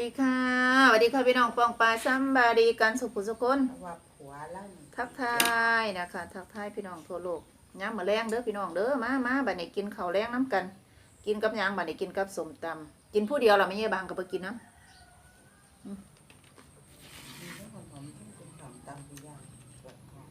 ดีค่ะสวัสดีค่ะพี่น้องปองปลาซัมบาดีกันสุขุสุคนเพราะว่าผัวเล่านี่ทักทายนะคะทักทายพี่น้องทั่วโลกย้ำมาแรงเด้อพี่น้องเด้อมามาบัดนี้กินข้าวแรงน้ำกัน กินกับหยังบัดนี้กินกับสมตำกินผู้เดียวล่ะไม่ใช่บางก็ไปกินน้มีเรื่องของผมที่เป็นของตำที่ย่างปวดท้อง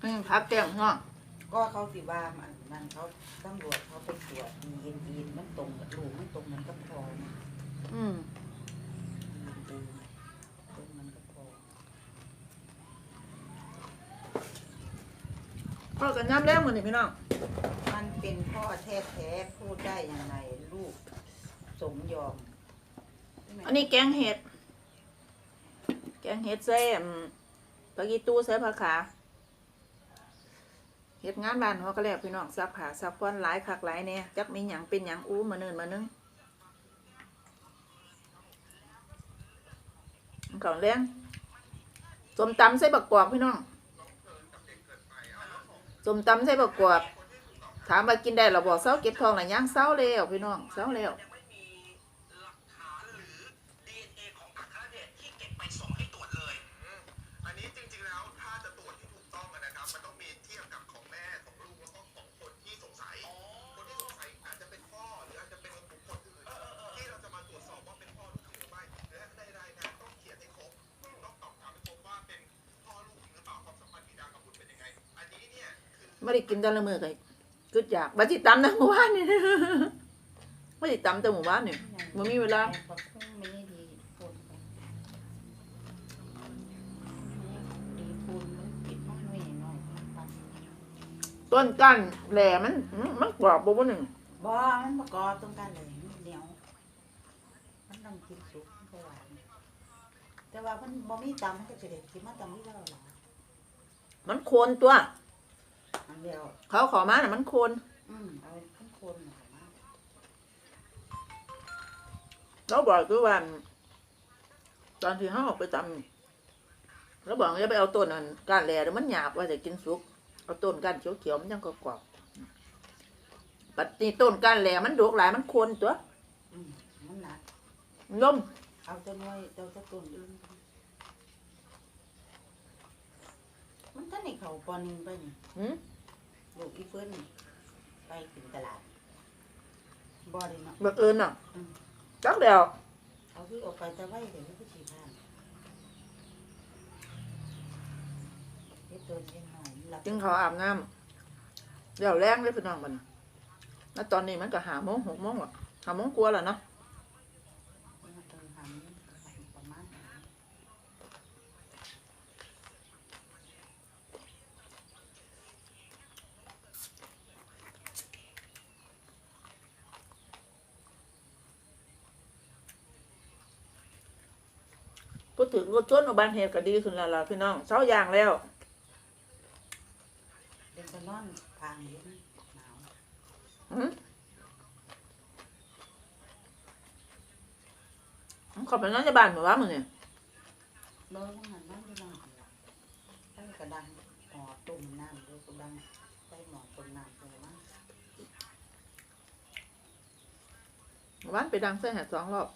ำอืมพักแก้มเนาะก็เขาสิว่ามันนั่นเขาตำรวจเขาไปตรวจดีเอ็นดีมันตรงกับลูกมันตรงมันก็พอนะอืม ดีตรงมันก็พอ พ่อกันย้ำแรงหมดนี่พี่น้องมันเป็นพ่อแท้ๆพูดได้ยังไงลูกสมยอมอันนี้แกงเห็ด แกงเห็ดใส่อืมปากีตู้ใส่ผักขาเห็ดงานบ้านเขาก็แล้วพี่น้องซักผ้าซักฟอนหลายคักหลายเนี่ยจักมีหยังเป็นหยังอู้มาเนินมานึงก่อนเลี้ยงสมตำใส่บักกวอกพี่น้อง สมตำใส่บักกวอกถามว่ากินได้เราบอกเศร้าเก็บทองหรือย่างเศร้าแล้วพี่น้องเศร้าแล้ว ไม่ได้กินแตอนละมือเลยกึดอยากบัจิตำนะหมู่บ้านนี่ไม่ได้ตำแต่หมู่บ้านนี่มันมีเวลาแบอกเพิ่งไม่ได้ดีพูนไปดีพูนมันปิดมันไม่หน่อยปันต้นกั้นแหล่มันมันมันกรอบบ่บ่หนึ่งบ่มันประกอบตรงกันเลยมันเหนียวมันต้องกินสุกมันก็หวานแต่ว่ามันบ่มีตำมันก็จะเด็ดกินมาตำนี่แล้วหรอมันโคนตัว อันเดียวเขาขอมาน่ะมันโคนอืมเอาข้นคนหน่อยมาเราบอกคือว่าตอนที่เขาออกไปตำเราบอกอย่าไปเอาต้นนั้นก้านแหล่เดี๋ยวมันหยาบว่าจะกินสุก เอาต้นก้านเขียวๆมันยังกรอบๆปัดนี้ต้นก้านแหล่มันดกหลายมันโคนตัวอืมมันหนักนมเอาตัวน้อยเอาตัวต้นอื่น มันท่านนี่เขาปอนึงไปนี่หืมลูกอีเฟิร์นนี่ไปถึงตลาดบ่ได้เนาะ บักเอิญน่ะจักแล้วเอาคือออกไปแต่ไว้เดี๋ยวมันก็สีผ่านเฮ็ดตัวเย็นหน่อยมันหลับจึงเขาวอาบน้ำเดี๋ยวแรงเลยพี่น้องมันแล้วตอนนี้มันก็หาโมงหกโมงหรอหาโมงกลัวาแล้วเนาะ มันต้องทำประมาณนั้น พูด ถึงรถชนอุบัติเหตุก็ดีขึ้นแล้วล่ะพี่น้องเช้าอยางแล้ว เดี๋ยวจะนอนทางเย็นหนาวหืมขอบไปนอนในบ้านเหมือนว่ามึงเนี่ยเบอร์มันนั่นที่นั่งหันหลังตั้งกระดังหมอตุ่มน้ำด้วยกระดังใส่หมอตุ่มน้ำตัวมาหมู่บ้านไปดังเส้นแหกสองรอบ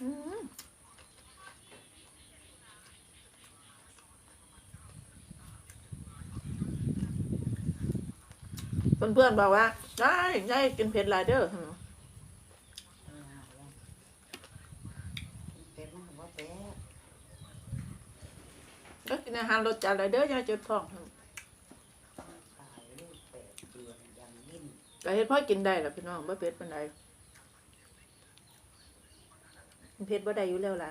เพื่อนๆบอกว่า ได้ได้กินเผ็ดหลายเด้อเออหาแล้วเป็ดมันก็กินอาหารรสจัดหลายเด้อยายจุดท้องก็เดือนยังยิ่งก็ดพ่อกินได้ล่ะพี่น้องบ่เผ็ดปานใด เพชรบ่ได้อยู่แล้วล่ะ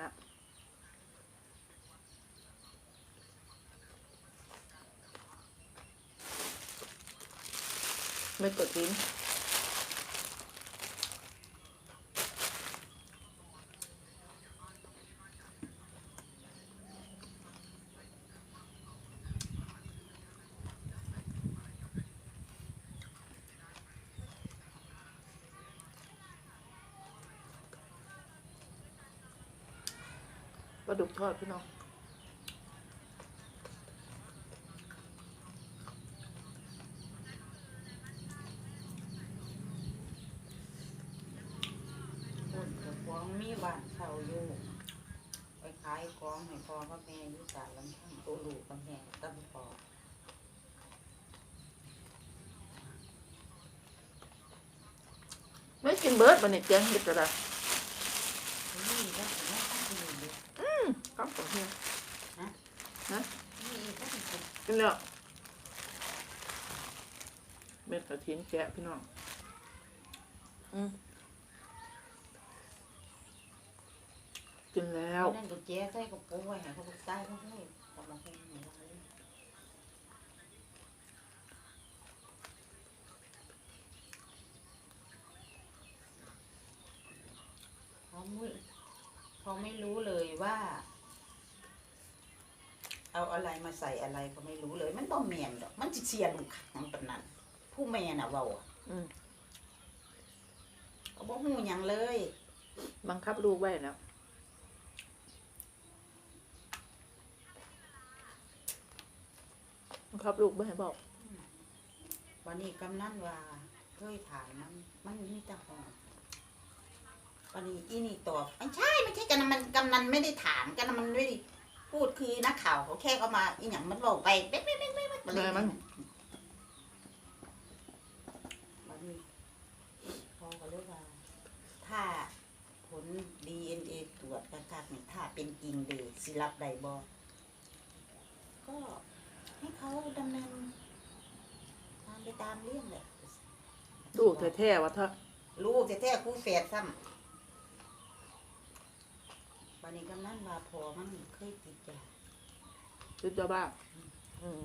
ไม่กดกิน ลาดุกทอดพี่น้องคนกระฟองมีบ้านเช่าอยู่ ไปขายของให้พ่อพ่อแม่อยู่สารลำพังตัวลูกกำแพงตะบุปอไม่กินเบิร์ดบันเนี่ยเจีงเด็ดกระดา ข้าวของเฮียนี่ก็ถือกินแล้วเม็ดกระถินแกะพี่น้องอืมกินแล้วนั่นก็แจ้ใส่กระโปรงไว้ให้เขาไปใต้เขาให้กำลังให้หนูเลยเขาไม่เขาไม่รู้เลยว่า เอาอะไรมาใส่อะไรก็ไม่รู้เลย มันบ่แมนดอก มันสิเสียลูกขังปานนั้น ผู้แม่น่ะเว้าอะอืมเขาบ่ฮู้หยังเลย บังคับลูกไว้แล้วบังคับลูกไม่ให้บอก วันนี้กำนันว่าเคยถามมันมันมีแต่ห้องวันนี้อีนี่ตอบไม่ใช่ไม่ใช่กันมันกำนันไม่ได้ถามกันมันไม่ได้ พูดคือนักข่าวเขาแค่เขามาอีหยังมันบอกไปเบ๊ะเบ๊ะเบ๊ะเบ๊ะเบ๊ะแม่มันวันนี้เขาก็เลยว่า ถ้าผล DNA ตรวจกระคักนี่ถ้าเป็นจริงเดสิรับได้บ่ก็ให้เขาดำเนินตามไปตามเรื่องแหละลูกแท้ๆว่าถ้าลูกแท้ๆคู่แฝดซ้ำ วันนี้กำนันว่าพอมันเคยติดยาชุดเจ้าบ้าอืม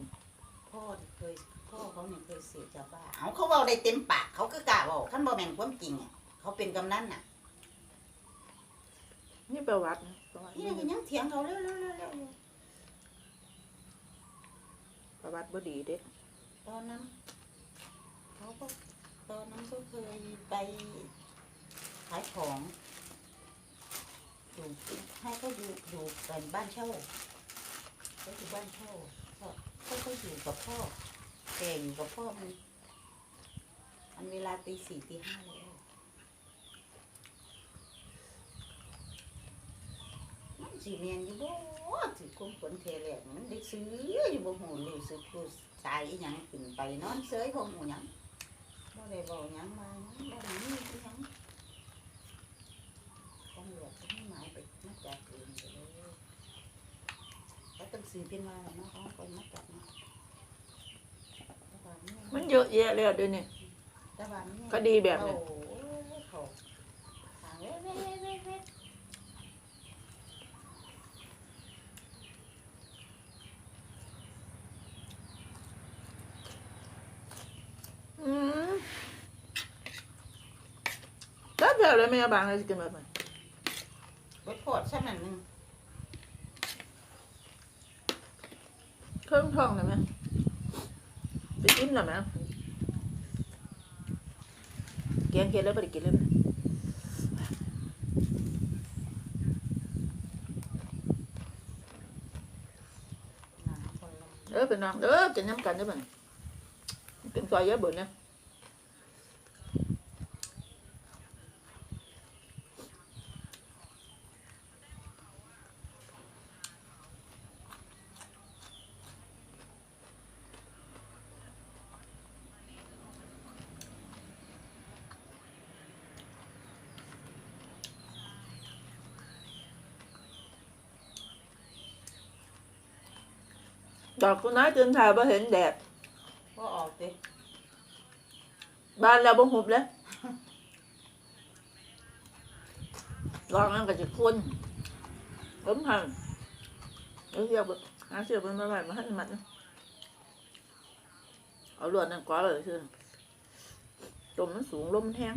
พ่อที่เคยพ่อเขาเนี่ยเคยเสียยาบ้าเอาเขาเว้าได้เต็มปากเขาก็กล้าเว้าคันบ่แม่นความจริงอะเขาเป็นกำนันน่ะ นี่ประวัตินะประวัตินี่ยังเถียงเขาเร็วๆๆประวัติบ่ดีเด้ๆตอนนั้นเขาก็ตอนนั้นก็เคยไปขายของ อยู่ให้เขาอยู่อยู่กันบ้านเช่าเขาอยู่บ้านเช่าเขาเขาก็อยู่กับพ่อแก่อยู่กับพ่อมันมันเวลาตีสี่ตีห้าแล้วมันสีเมียนอยู่บ่ถือคุมขนเทแหลกมันได้ซื้ออยู่บ่หูรู้สึกผู้ชายหยังขึ้นไปนอนเสยบ่หูหยังบ่ได้บอกหยังมาบ่ได้มีหยังตำรวจก็ไม่หมายไปมา จับเองไปเลยแล้วต้องซื้อเป็นว่าเนาะเขาคนมาจับเนาะมันเยอะแยะแล้วเดี๋ยวนี้คดีแบบนี้อืมแล้วเดี๋ยวเลยไม่เอาบางเลยสิกินแบบไหนไว้โพด สักหน่อยหนึงเครื่องทองหน่อยไหมไปกินหน่อยไหมแกงเค็ดแล้วไปกินเลยไหมหนาคนละเออเป็นน้องเออกินน้ำกันได้ไหมเป็นซอยเยอะบุญนะ อกคุณน้อยตื่นถ่ายบ่เห็นแดดก็ออกดิบ้านเราบ่หุบเลยลองนั่นก็จะคุ้นล้มหันเดี๋ยวเสียบหาเสียบมันมาใหม่มาให้มันเอาลวดนั่นก้อเลยคือลมมันสูงลมมันแห้ง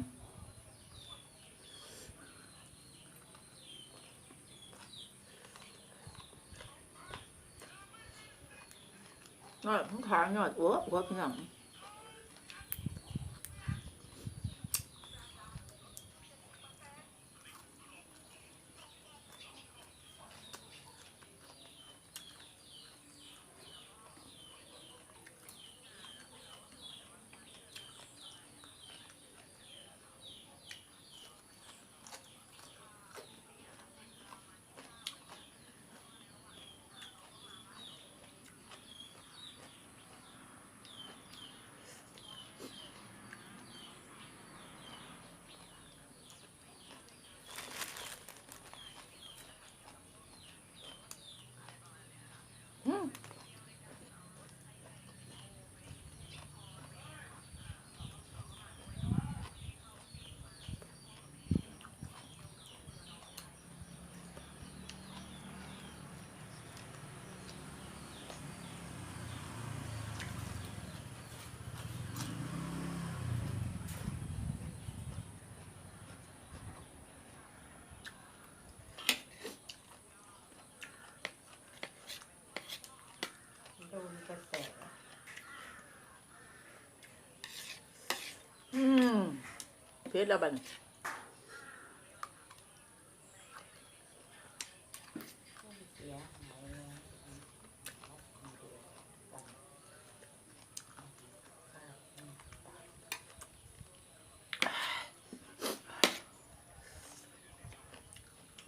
ยอดทั้งขายอดอ้วอ้วพี่น้อง โดนกระแสอืมเพชรล้วบัน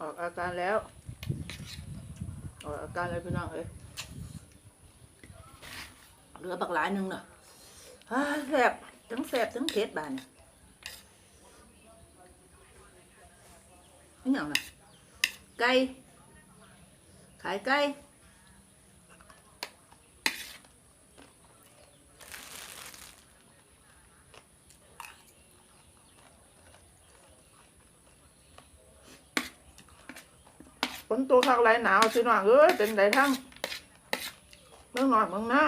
ออกอาการแล้ว ออกอาการเลยพี่น้องเอ้ย ลือบักหลายหนึ่งเนาะอ้าแสบทั้งแสบทั้งเผ็ดบานเนี่ยนี่อย่างน่ะไก่ขายไก่ฝนตัวข้างไรหนาวสิหน่อยเอ้ยเป็นไรทั้งเมืองนอนเมืองหน้า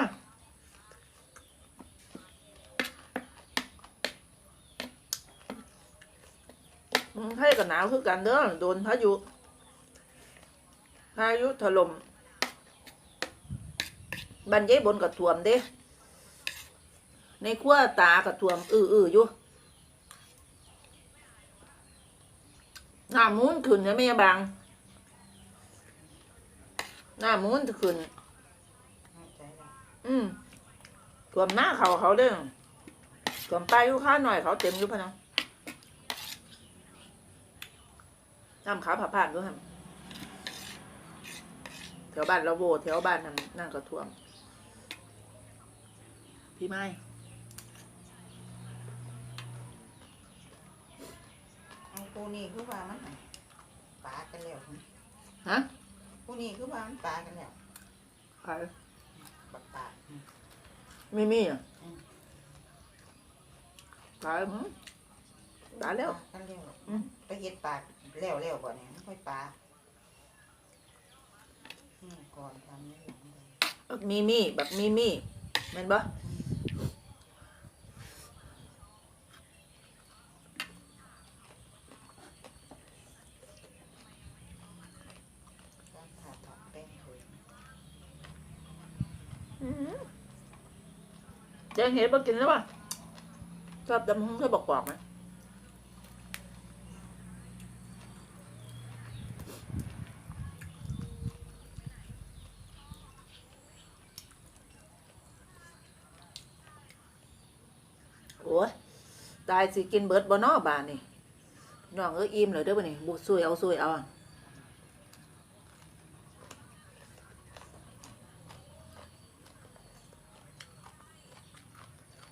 เมืองไทยก็หนาวคือกันเด้อโดนพายุพายุถล่มบันเย้บนกับท่วมเด้ ในขั้วตากับท่วมอื้อๆอยู่หน้ามูนขึ้นนะแม่บางหน้ามูนขึ้นเข้าใจแล้วอืมท่วมหน้าเขาเขาเด้อท่วมปลายอยู่ข้าหน่อยเขาเต็มอยู่พะนะ น้ำขาวผ่าผ่านด้วยฮะแถวบ้านเราโวแถวบ้านนั่นนั่นก็ท่วม พี่ไม้เอาปูนี่คือว่ามันหั่นปากันแล้วหั่นฮะปูนี่คือว่ามันปากันแล้วใครบักปาหั่นไม่มีอะอืมใครหืมปาแล้วปกันแล้วอืมไปเฮ็ดปาก แล้วแล้วบ่เนี่ยมันค่อยปานี่ก่อนทำนี่หลังเลยบักมีมีบักมีมีแม่นบ่การผ่าตัดแป้งเลยอืมแดงเห็ดบ่กินแล้วป่ะชอบดำหงเธอบอกบอกไหมโอ้ยตายสิกินเบิร์ดบ่เนอบานนี่น้องเอ้ยอิ่มเลยเด้อบ่นี่บุซวยเอาซวยเอาอะ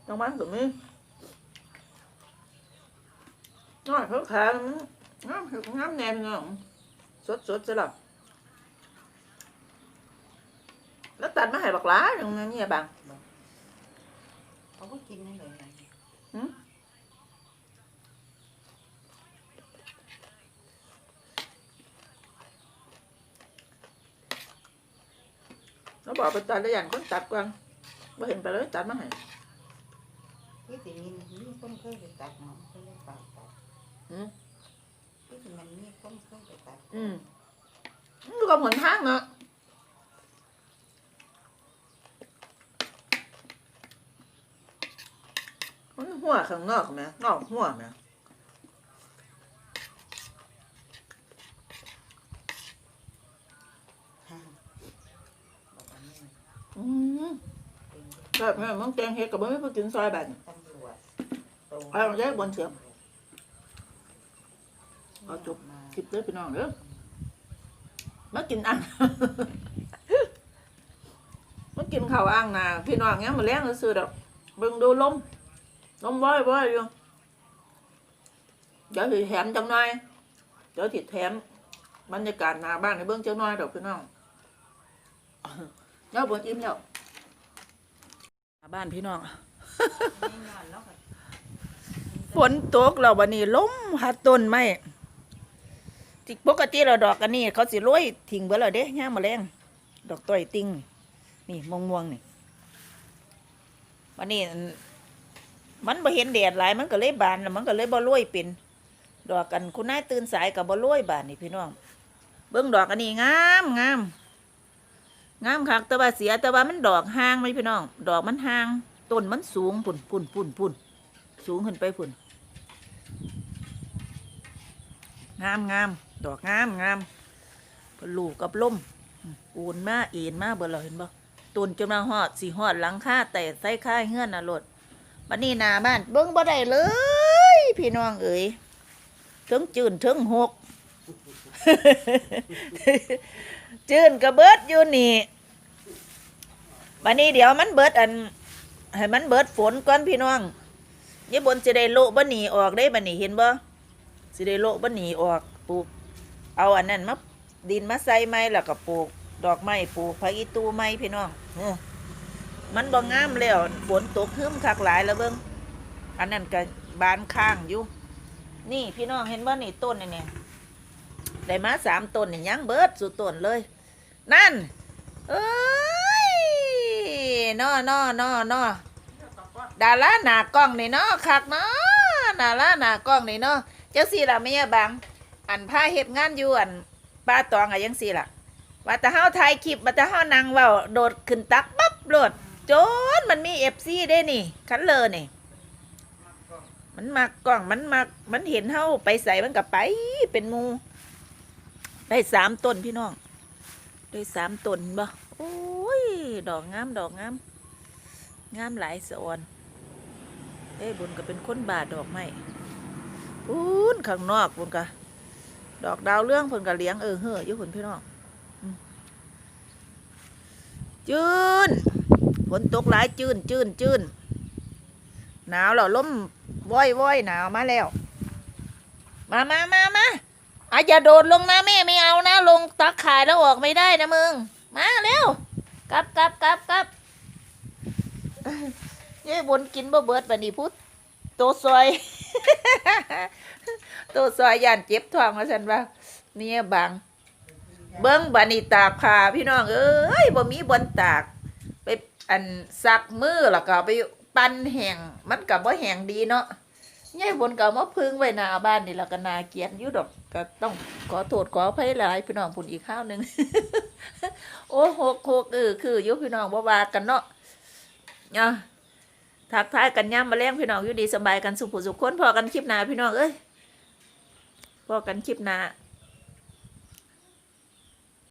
น้องมันตรงนี้น้อยเขาขามันงามงามแน่พี่น้องสดสดซะหรอแล้วตัดมาให้บักหลาตรงนั้นเนี่ยบังเขาก็กินนั่นเลย หืม บอกระจันแล้วอย่างคนจัดกัางบ่เห็นไปเลยตัดมาให้ที่สิมีมีคนเคยไปจัดหมอก็เลยฝากตัดอืมที่สิมันมีคนเคยไปตัดอืมมันก็เหมือนทางเนาะมันหัวข้างนอกไหมนอกหัวไหมบอกว่านี่ ừ เป็น rồi mẹ món chan hết cả bữa mới chín xoay bạn ตำรวจโตเอาแยกบนเสียบเอาจุกมา kịp tới bên non nữa mất kinh ăn mất kinh khẩu ăn nè khi non nhá mà lén nữa xưa đâu bưng đu lông lông bói bói luôn chở thì thèm trong noi chở thì thèm บรรยากาศหนาบ้านในเบื้องเจ้าน้อยดอกพี่น้องเจ้าบนอิ่มแล้วหน้า บ้านพี่น้อง ฝนตกเราวันนี้ล้มหัดต้นไม้ที่ปกติเราดอกกันนี่เขาสิโรยทิ้งเบิดแล้วเด้ย่ามมาแรงดอกต้อยติ้งนี่ม่วงม่วงนี่วันนี้มันบ่เห็นแดดหลายมันก็เลยบานมันก็เลยบ่โรยเป็นดอกกันคุณนายตื่นสายกับบ่โรยบานนี่พี่น้อง เบิ่งดอกอันนี้งามงาม งามคักแต่ว่าเสียแต่ว่ามันดอกห่างไหมพี่น้อง ดอกมันห่างต้นมันสูงปุ่นปุ่นปุ่นปุ่นสูงขึ้นไปปุ่นงามงามดอกงามงามลูกกับล่มปูนมาเอ็นมาเบอร์เราเห็นบ่ตุนจนมาหอดสีหอดหลังค่าแต่ใส่ค่ายเฮือนน่ะรถบันนี้นาบ้านเบิ้งบ่ได้เลย พี่น้องเอ๋ยถึงจืนถึงหก จืนกระเบิดอยู่นี่บันนี้เดี๋ยวมันเบิดอันให้มันเบิดฝนก่อนพี่น้องยี่บนสิได้โลบ่หนีออกได้บันนี้เห็นบ่สิได้โลบ่หนีออกปลูก เอาอันนั้นมาดินมาใส่ไม้แล้วก็ปลูก ดอกไม้ปลูกผักอีตูไม้พี่น้องมันบ่งามแล้วฝนตกหึมคักหลายแล้วเบิ่งอันนั้นก็บานข้างอยู่นี่พี่น้องเห็นบ่นี่ต้นนี่เนี่ย ได้มาสามต้นนี่ยังเบิดสุดต้นเลย นั่น เอ้ยนอนอนอนอดาราหน้ากล้องนี่เนาะคักเนาะดาราหน้ากล้องนี่เนาะเจ้าสี่ล่ะไม่ยบัง อันผ้าเฮ็ดงานอยู่อันป้าตองอะยังสี่ล่ะว่าแต่เฮาถ่ายคลิปว่าแต่เฮานั่งเว้าโดดขึ้นตักปั๊บโลดจนมันมี FC ได้นี่คันเลยนี่มันมากกล้องมันมากมันเห็นเฮาไปใส่มันก็ไปเป็นมู ได้สามต้นพี่น้อง ได้สามต้นบ่โอ้ย ดอกงามดอกงาม งามหลายสะออนเอ้ยบุญก็เป็นคนบาดดอกไม้พูนข้างนอกบุญก็ดอกดาวเรื่องเพิ่นก็เลี้ยงเออเฮ้อยู่นพี่น้องจืนฝนตกหลายจืนจืนจืนหนาวแล้วล้มว้อยว้อยหนาวมาแล้ว มามามามา อาอย่าโดดลงนะแม่ไม่เอานะ ลงตักขายแล้วออกไม่ได้นะมึง มาเร็วกลับกลับกลับกลับเย้บนกินบ่เบิดบันนี้พุทธโตซอยโตซอยย่านเจ็บท้องว่าฉันว่าเนี่ยบังเบิ้งบันนี้ตากผ้าพี่น้องเอ้ยบ่มีบนตาก ไปอันซักมือแล้วก็ไปปั้นแห้งมันก็บ่แห้งดีเนาะยายบนก็มาพึ่งไว้หน้าบ้านนี่แล้วก็นาเกียดอยู่ดอก ก็ต้องขอโทษขออภัยหลายพี่น้องพุ่นอีกข้าวหนึ่งโอ้หกหกเออคือยุพี่น้องบ่ว่ากันเนาะเนาะทักทายกันย่ำมาแล้งพี่น้องอยู่ดีสบายกันสุขสุขคนพอกันคลิปหน้าพี่น้องเอ้ยพอกันคลิปหน้า